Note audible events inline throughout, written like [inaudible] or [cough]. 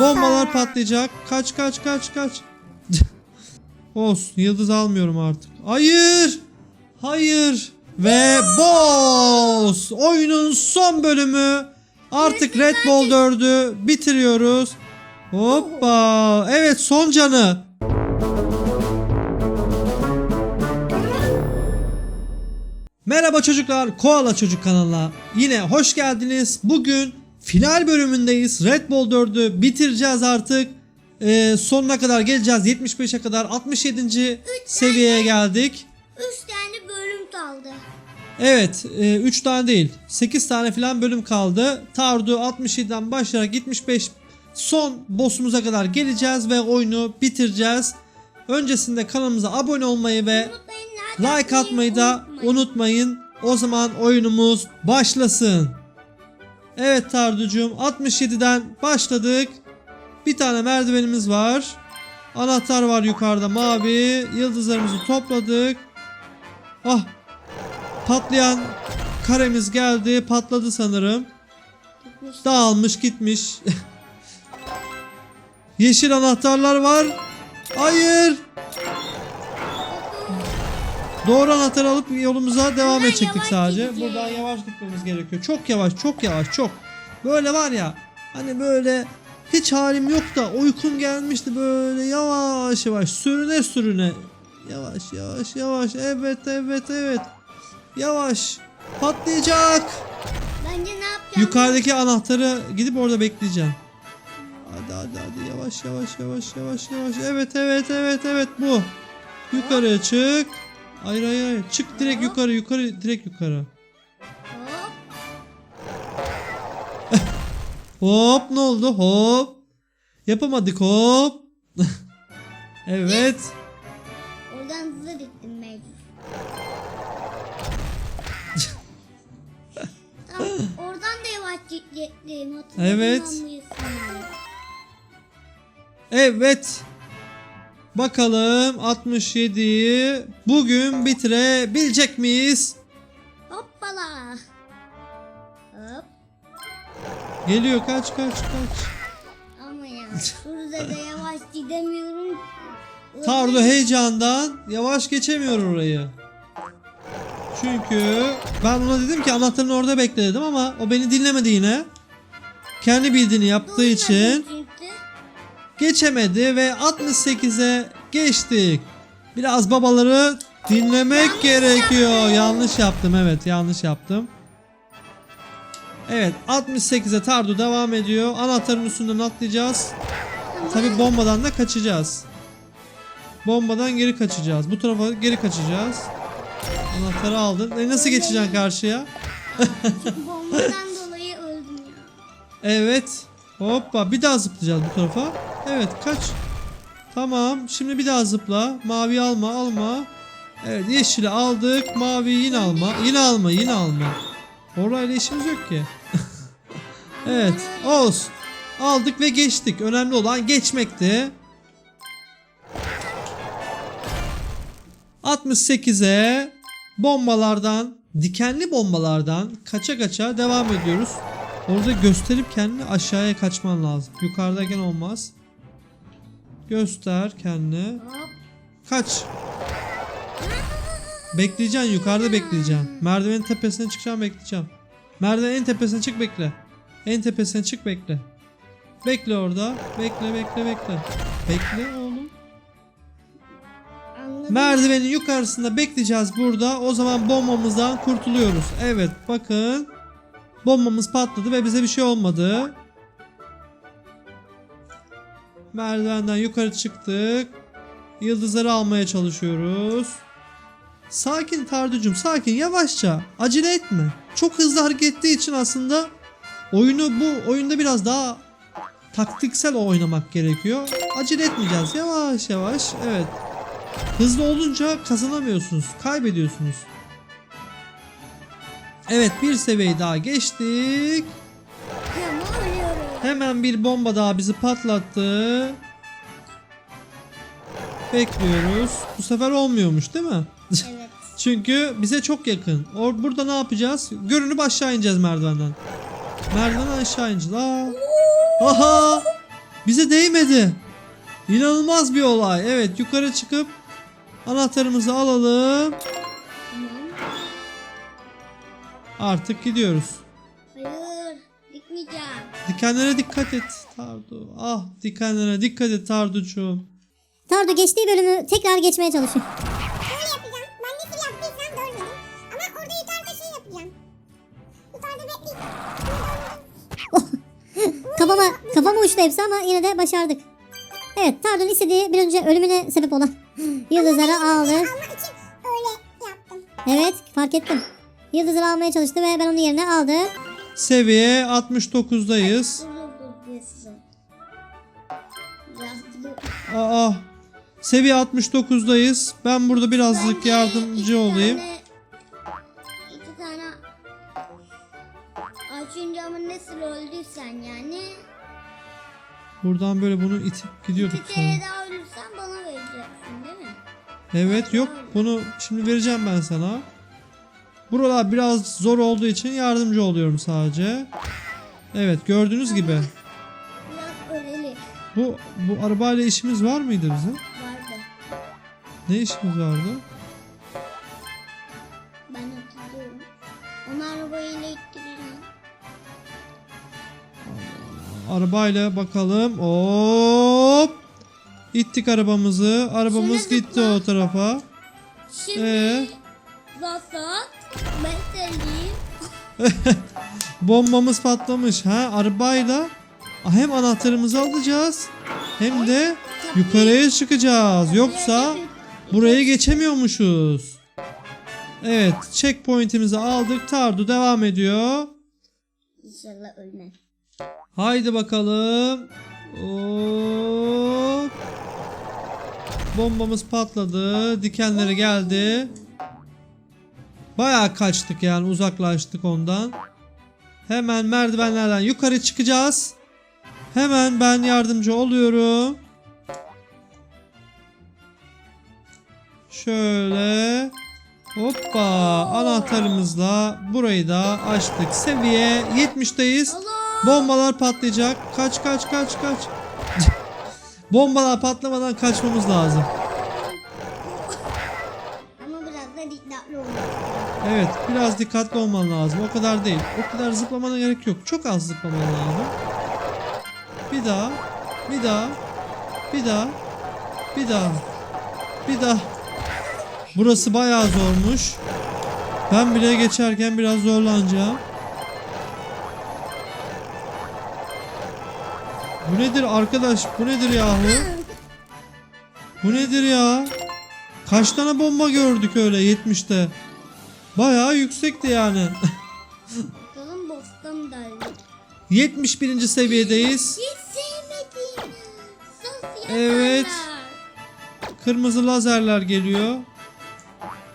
Bombalar patlayacak. Kaç kaç kaç kaç. [laughs] Olsun. Yıldız almıyorum artık. Hayır. Hayır. Ve boss. Oyunun son bölümü. Artık Red Bull 4'ü bitiriyoruz. Hoppa. Evet son canı. Merhaba çocuklar, Koala Çocuk kanalına yine hoş geldiniz. Bugün final bölümündeyiz. Red Bull 4'ü bitireceğiz artık. Ee, sonuna kadar geleceğiz. 75'e kadar 67. seviyeye geldik. 3 tane bölüm kaldı. Evet, 3 tane değil. 8 tane falan bölüm kaldı. Tardu 67'den başlayarak 75 son boss'umuza kadar geleceğiz ve oyunu bitireceğiz. Öncesinde kanalımıza abone olmayı ve Unutmayın Like atmayı da unutmayın. unutmayın. O zaman oyunumuz başlasın. Evet Tarducuğum 67'den başladık. Bir tane merdivenimiz var. Anahtar var yukarıda mavi. Yıldızlarımızı topladık. Ah. Patlayan karemiz geldi. Patladı sanırım. Dağılmış gitmiş. [laughs] Yeşil anahtarlar var. Hayır. Doğru anahtarı alıp yolumuza devam Buradan edecektik yavaş sadece. gideceğiz. Buradan yavaş gitmemiz gerekiyor. Çok yavaş, çok yavaş, çok. Böyle var ya. Hani böyle hiç halim yok da uykum gelmişti böyle yavaş yavaş sürüne sürüne. Yavaş yavaş yavaş. Evet evet evet. Yavaş. Patlayacak. Bence ne yapacağım? Yukarıdaki anahtarı gidip orada bekleyeceğim. Hadi hadi hadi yavaş yavaş yavaş yavaş yavaş. Evet evet evet evet bu. Yukarı çık. Hayır hayır hayır. Çık direkt yukarı yukarı direkt yukarı. Hop. Ne oldu hop. Yapamadık hop. [laughs] evet. Oradan hızlı gittim tamam, oradan da yavaş gittim. Evet. Evet. Bakalım 67'yi bugün bitirebilecek miyiz? Hoppala. Hop. Geliyor kaç kaç kaç. Ama ya şurada da yavaş gidemiyorum. Tardo heyecandan yavaş geçemiyor orayı. Çünkü ben ona dedim ki anahtarını orada bekle dedim ama o beni dinlemedi yine. Kendi bildiğini yaptığı Duymadım için. Geçemedi ve 68'e geçtik. Biraz babaları dinlemek Yanlış gerekiyor. yaptım. Yanlış yaptım evet yanlış yaptım. Evet 68'e Tardu devam ediyor. Anahtarın üstünden atlayacağız. Tabi bombadan da kaçacağız. Bombadan geri kaçacağız. Bu tarafa geri kaçacağız. Anahtarı aldın. E nasıl geçeceksin karşıya? [laughs] Bombadan dolayı öldüm ya. Evet. Hoppa bir daha zıplayacağız bu tarafa. Evet kaç. Tamam. Şimdi bir daha zıpla. Mavi alma alma. Evet yeşili aldık. Mavi yine alma. Yine alma yine alma. Orayla işimiz yok ki. [laughs] evet olsun. Aldık ve geçtik. Önemli olan geçmekti. 68'e bombalardan, dikenli bombalardan kaça kaça devam ediyoruz. Orada gösterip kendini aşağıya kaçman lazım. Yukarıdayken olmaz. Göster kendini. Kaç. Bekleyeceksin yukarıda bekleyeceksin. Merdivenin tepesine çıkacağım bekleyeceğim. Merdivenin en tepesine çık bekle. En tepesine çık bekle. Bekle orada. Bekle bekle bekle. Bekle oğlum. Anladım. Merdivenin yukarısında bekleyeceğiz burada. O zaman bombamızdan kurtuluyoruz. Evet bakın. Bombamız patladı ve bize bir şey olmadı. Merdivenden yukarı çıktık. Yıldızları almaya çalışıyoruz. Sakin Tarducum sakin yavaşça. Acele etme. Çok hızlı hareket ettiği için aslında oyunu bu oyunda biraz daha taktiksel oynamak gerekiyor. Acele etmeyeceğiz. Yavaş yavaş. Evet. Hızlı olunca kazanamıyorsunuz. Kaybediyorsunuz. Evet bir seviyeyi daha geçtik. Hemen bir bomba daha bizi patlattı. Bekliyoruz. Bu sefer olmuyormuş değil mi? Evet. [laughs] Çünkü bize çok yakın. Or burada ne yapacağız? Görünüp aşağı ineceğiz merdivenden. Merdivenden aşağı ineceğiz. Aa. Aha! Bize değmedi. İnanılmaz bir olay. Evet yukarı çıkıp anahtarımızı alalım. Artık gidiyoruz. Gitmeyeceğim. Dikenlere dikkat et Tardu. Ah dikenlere dikkat et Tarducuğum. Tardu geçtiği bölümü tekrar geçmeye çalışıyor. Böyle yapacağım. Ben ne tür yaptıysam görmedim. Ama orada yukarıda şey yapacağım. Yukarıda bekleyeyim. Kafama, kafama uçtu hepsi ama yine de başardık. Evet Tardu'nun istediği bir önce ölümüne sebep olan [laughs] yıldızları aldı. Almak için öyle yaptım. Evet fark ettim. Yıldızları almaya çalıştı ve ben onun yerine aldım. Seviye 69'dayız. Dur dur dur diyorsun. Biraz dur. Aa seviye 69'dayız. Ben burada birazcık yardımcı olayım. Tane, iki tane Açınca ama nasıl öldüysen yani. Buradan böyle bunu itip gidiyorduk sonra. kere daha ölürsen bana vereceksin değil mi? Evet yok bunu şimdi vereceğim ben sana. Buralar biraz zor olduğu için yardımcı oluyorum sadece. Evet gördüğünüz gibi. Bu bu arabayla işimiz var mıydı bizim? vardı. Ne işimiz vardı? Ben hatırlıyorum. Onu arabayla ittiririm. Arabayla bakalım. Hop! İttik arabamızı. Arabamız Şöyle gitti zıpla. o tarafa. Şimdi Ee? Vasat. [laughs] Bombamız patlamış. Ha arabayla hem anahtarımızı alacağız hem de yukarıya çıkacağız. Yoksa burayı geçemiyormuşuz. Evet, checkpoint'imizi aldık. Tardu devam ediyor. İnşallah ölmem. Haydi bakalım. Hop. Bombamız patladı. Dikenleri geldi. Bayağı kaçtık yani uzaklaştık ondan. Hemen merdivenlerden yukarı çıkacağız. Hemen ben yardımcı oluyorum. Şöyle. Hoppa anahtarımızla burayı da açtık. Seviye 70'teyiz. Allah! Bombalar patlayacak. Kaç kaç kaç kaç. [laughs] Bombalar patlamadan kaçmamız lazım. Evet biraz dikkatli olman lazım. O kadar değil. O kadar zıplamana gerek yok. Çok az zıplaman lazım. Bir daha. Bir daha. Bir daha. Bir daha. Bir daha. Burası bayağı zormuş. Ben bile geçerken biraz zorlanacağım. Bu nedir arkadaş? Bu nedir yahu? Bu nedir ya? Kaç tane bomba gördük öyle 70'te? Bayağı yüksekti yani. Bakalım bostan derdi. 71. seviyedeyiz. Hiç sevmediğim. Sos Evet. Kırmızı lazerler geliyor.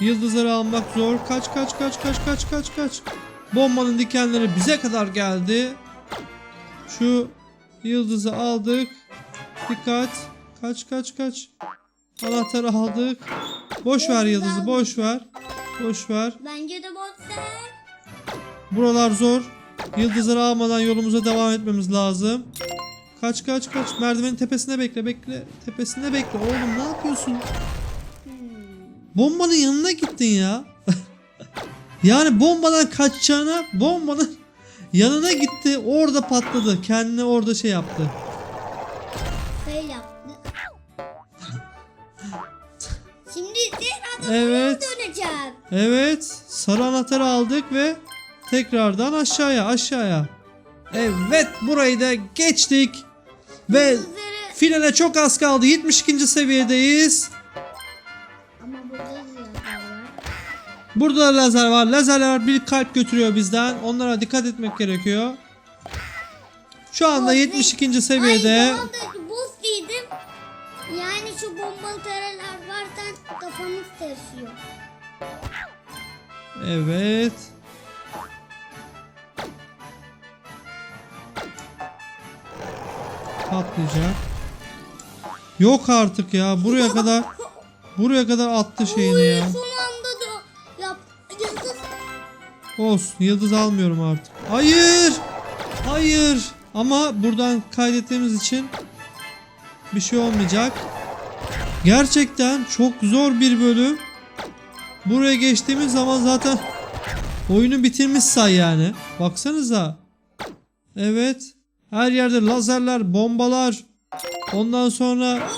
Yıldızları almak zor. Kaç kaç kaç kaç kaç kaç kaç. Bombanın dikenleri bize kadar geldi. Şu yıldızı aldık. Dikkat. Kaç kaç kaç. Anahtarı aldık. Boş ver yıldızı boş ver. Boş ver. Bence de bostan. Buralar zor. Yıldızları almadan yolumuza devam etmemiz lazım. Kaç kaç kaç. Merdivenin tepesine bekle bekle. Tepesinde bekle. Oğlum ne yapıyorsun? Bombanın yanına gittin ya. [laughs] yani bombadan kaçacağına bombanın yanına gitti. Orada patladı. Kendine orada şey yaptı. Fail yaptı. Evet. döneceğim. Evet. Sarı anahtarı aldık ve tekrardan aşağıya aşağıya. Evet burayı da geçtik. Ve Yıldızları finale çok az kaldı. 72. seviyedeyiz. ama burada ziyarlar var. Burada da lazer var. Lazerler bir kalp götürüyor bizden. Onlara dikkat etmek gerekiyor. Şu anda 72. seviyede. Ay buz yedim. Yani şu bombalı varken kafamız tersiyor. Evet. Patlayacak. Yok artık ya. Buraya kadar buraya kadar attı şeyini ya. Son anda da yap. Yıldız. Olsun. Yıldız almıyorum artık. Hayır. Hayır. Ama buradan kaydettiğimiz için Bir şey olmayacak. Gerçekten çok zor bir bölüm. Buraya geçtiğimiz zaman zaten oyunu bitirmiş say yani. Baksanıza. Evet. Her yerde lazerler, bombalar. Ondan sonra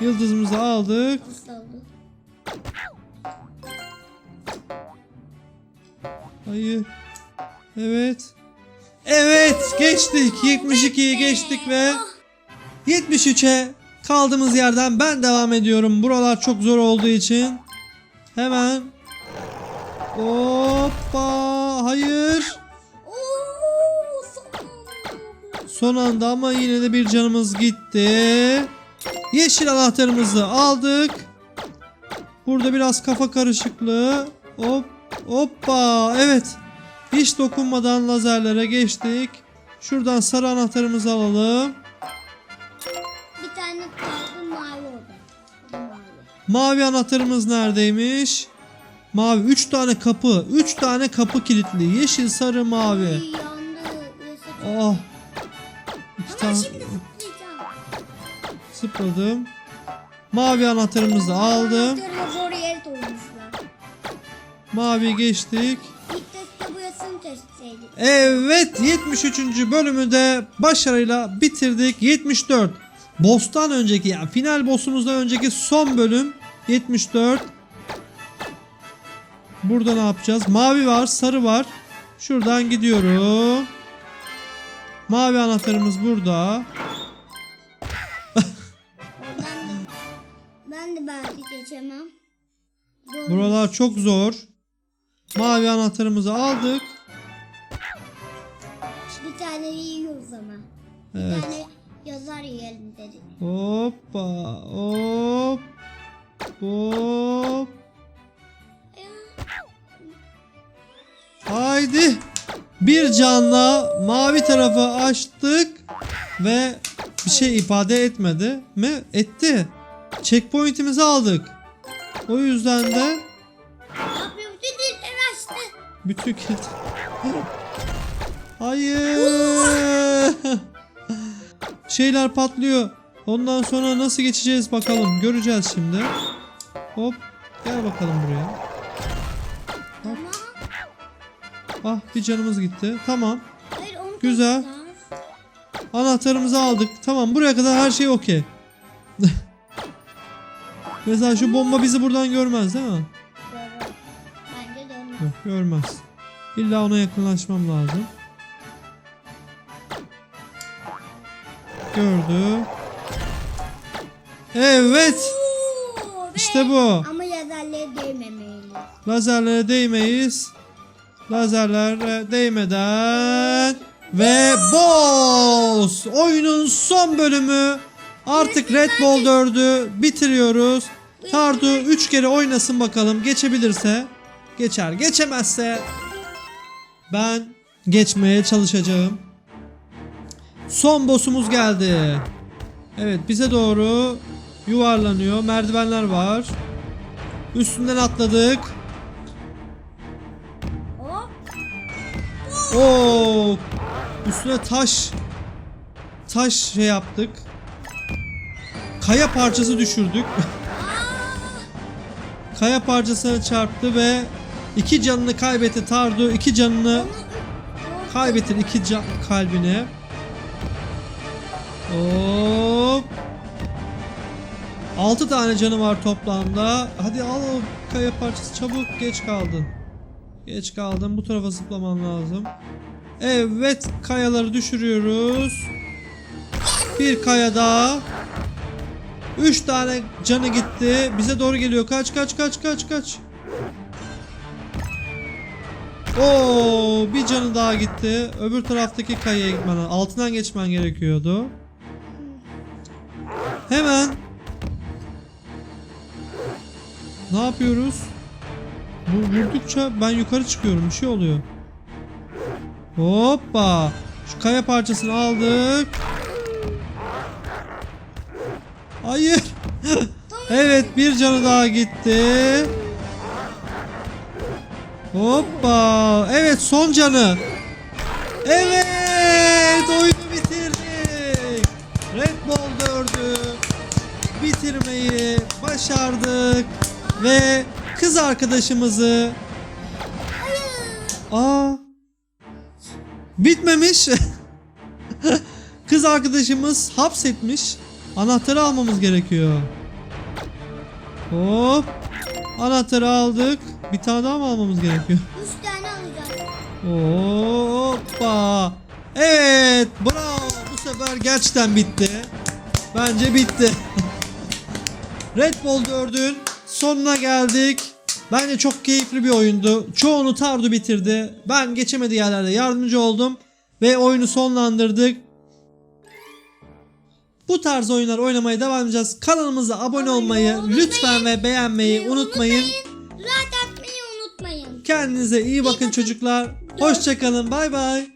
yıldızımızı aldık. Hayır. Evet. Evet geçtik. 72'yi geçtik ve 73'e kaldığımız yerden ben devam ediyorum. Buralar çok zor olduğu için. Hemen. Hoppa. Hayır. Son anda ama yine de bir canımız gitti. Yeşil anahtarımızı aldık. Burada biraz kafa karışıklığı. Hop hoppa evet. Hiç dokunmadan lazerlere geçtik. Şuradan sarı anahtarımızı alalım. Mavi. Anahtarımız neredeymiş? Mavi 3 tane kapı. 3 tane kapı kilitli. Yeşil, sarı, mavi. Oh. İki tane zıpladım. Mavi anahtarımızı aldım. Mavi geçtik. Evet 73. bölümü de başarıyla bitirdik. 74. Boss'tan önceki yani final boss'umuzdan önceki son bölüm 74. Burada ne yapacağız? Mavi var, sarı var. Şuradan gidiyorum. Mavi anahtarımız burada. Ben de belki geçemem. Zor. Buralar çok zor. Mavi anahtarımızı aldık. Bir tane yiyoruz ama. Bir Evet. tane yazar yiyelim dedik. Hoppa hop hop Haydi bir canla mavi tarafı açtık ve bir şey ifade etmedi mi? Etti. Checkpoint'imizi aldık. O yüzden de? Bütün dilleri açtı. bütün kilit... [laughs] Hayır. [laughs] Şeyler patlıyor. Ondan sonra nasıl geçeceğiz bakalım. Göreceğiz şimdi. Hop. Gel bakalım buraya. Ama Ah bir canımız gitti. Tamam. Güzel. Anahtarımızı aldık. Tamam buraya kadar her şey okey. [laughs] Mesela şu bomba bizi buradan görmez değil mi? Onu. Yok görmez. İlla ona yakınlaşmam lazım. Gördü. Evet. İşte bu. Ama yazarlara değmemeli. Lazerlere değmeyiz. Lazerlere değmeden ve boss! Oyunun son bölümü. Artık Red Bull 4'ü bitiriyoruz. Tardu 3 kere oynasın bakalım. Geçebilirse geçer. Geçemezse ben geçmeye çalışacağım. Son boss'umuz geldi. Evet bize doğru yuvarlanıyor. Merdivenler var. Üstünden atladık. Oo! Üstüne taş taş şey yaptık. Kaya parçası düşürdük. [laughs] Kaya parçasına çarptı ve iki canını kaybetti Tardu. iki canını kaybettir iki can kalbine. Hop. 6 tane canı var toplamda. Hadi al o kaya parçası çabuk geç kaldın. Geç kaldın bu tarafa zıplaman lazım. Evet kayaları düşürüyoruz. Bir kaya daha. 3 tane canı gitti. Bize doğru geliyor. Kaç kaç kaç kaç kaç. Oo, bir canı daha gitti. Öbür taraftaki kayaya gitmen altından geçmen gerekiyordu. Hemen ne yapıyoruz? Bu vurdukça ben yukarı çıkıyorum. Bir şey oluyor. Hoppa. Şu kaya parçasını aldık. Hayır. [laughs] evet bir canı daha gitti. Hoppa. Evet son canı. Evet başardık. Ve kız arkadaşımızı Aa. Bitmemiş. [laughs] kız arkadaşımız hapsetmiş. Anahtarı almamız gerekiyor. Hop. Anahtarı aldık. Bir tane daha mı almamız gerekiyor? Üç tane alacağız. Hoppa. Evet. Bravo. Bu sefer gerçekten bitti. Bence bitti. [laughs] Red Bull 4'ün sonuna geldik. Bence çok keyifli bir oyundu. Çoğunu Tardu bitirdi. Ben geçemediği yerlerde yardımcı oldum. Ve oyunu sonlandırdık. Bu tarz oyunlar oynamaya devam edeceğiz. Kanalımıza abone olmayı lütfen ve beğenmeyi unutmayın. Like atmayı unutmayın. Kendinize iyi bakın çocuklar. Hoşçakalın. Bay bay.